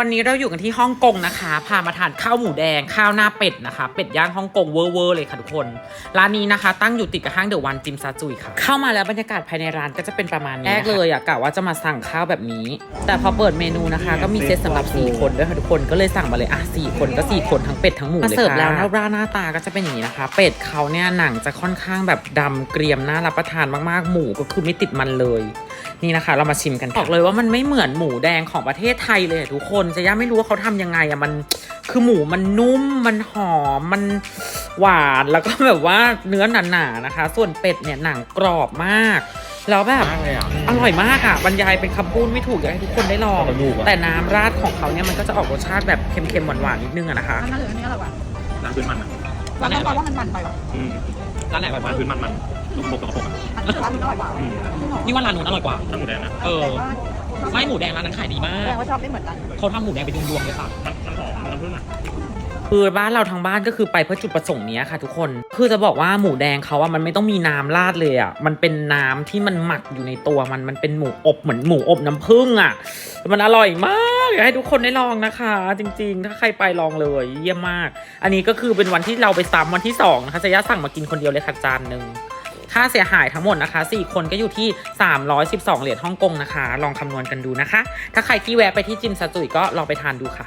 วันนี้เราอยู่กันที่ฮ่องกงนะคะ พามาทานข้าวหมูแดงข้าวหน้าเป็ดนะคะ เป็ดย่างฮ่องกงเวอร์เวอร์เลยค่ะทุกคน ร้านนี้นะคะ ตั้งอยู่ติดกับห้างเดอะวันจิมซาจุยค่ะ เข้ามาแล้วบรรยากาศภายในร้านก็จะเป็นประมาณนี้แรกเลยอะกะว่าจะมาสั่งข้าวแบบนี้ แต่พอเปิดเมนูนะคะ ก็มีเซตสำหรับ 4 คนด้วยค่ะทุกคนก็เลยสั่งมาเลยอะสี่คนก็ 4 คนทั้งเป็ดทั้งหมูเลยค่ะมาเสิร์ฟแล้วหน้าหน้าตาก็จะเป็นอย่างนี้นะคะ เป็ดเขาเนี่ยหนังจะค่อนข้างแบบดำเกรียมน่ารับประทานมากๆหมูก็คือไม่ติดมันเลย นี่นะคะ เรามาชิมกันบอกเลยว่ามันไม่เหมือนหมูแดงของประเทศไทยเลยอะทุกคนจะย่าไม่รู้ว่าเขาทำยังไงอะมันคือหมูมันนุ่มมันหอมมันหวานแล้วก็แบบว่าเนื้อหนาๆนะคะ ส่วนเป็ดเนี่ยหนังกรอบมากแล้วแบบมากเลยอะอร่อยมากอะบรรยายเป็นคำพูดไม่ถูกอยากให้ทุกคนได้ลองเอาลูกอะแต่น้ำราดของเขาเนี่ยมันก็จะออกรสชาติแบบเค็มๆหวานๆนิดนึงอะนะคะอันนั้นหรืออันนี้อร่อยกว่าร้านพื้นมันอะเราต้องบอกว่ามันมันไปหรออืมร้านไหนอร่อยกร้าว่านพื้นมันมันลูกปกกับกระปกอะอันนี้อว่ามันอร่อยกว่าอืมนี่ว่าร้านนู้นอร่อยกว่าน้ำหมูแดงนะเออ ไม่หมูแดงร้านนั้นขายดีมาแสกดงว่าชอบไม่เหมือนกัน เขาทำหมูแดงเป็นดวงๆเลยค่ะ มันมันหอมน้ำผึ้งอะ คือบ้านเราทางบ้านก็คือไปเพื่อจุดประสงค์เนี้ยค่ะ ทุกคน คือจะบอกว่าหมูแดงเขาอะมันไม่ต้องมีน้ำราดเลยอะมันเป็นน้ำที่มันหมักอยู่ในตัวมันมันเป็นหมูอบเหมือนหมูอบน้ำผึ้งอะมันอร่อยมาก อยากให้ทุกคนได้ลองนะคะ จริงๆ ถ้าใครไปลองเลย เยี่ยมมาก อันนี้ก็คือเป็นวันที่เราไปซ้ำวันที่สองนะคะจะย่าสั่งมากินคนเดียวเลยค่ะจานหนึ่งค่าเสียหายทั้งหมดนะคะ 4 คนก็อยู่ที่ 312 เหรียญฮ่องกงนะคะ ลองคำนวณกันดูนะคะ ถ้าใครที่แวะไปที่จิมซาจุยก็ลองไปทานดูค่ะ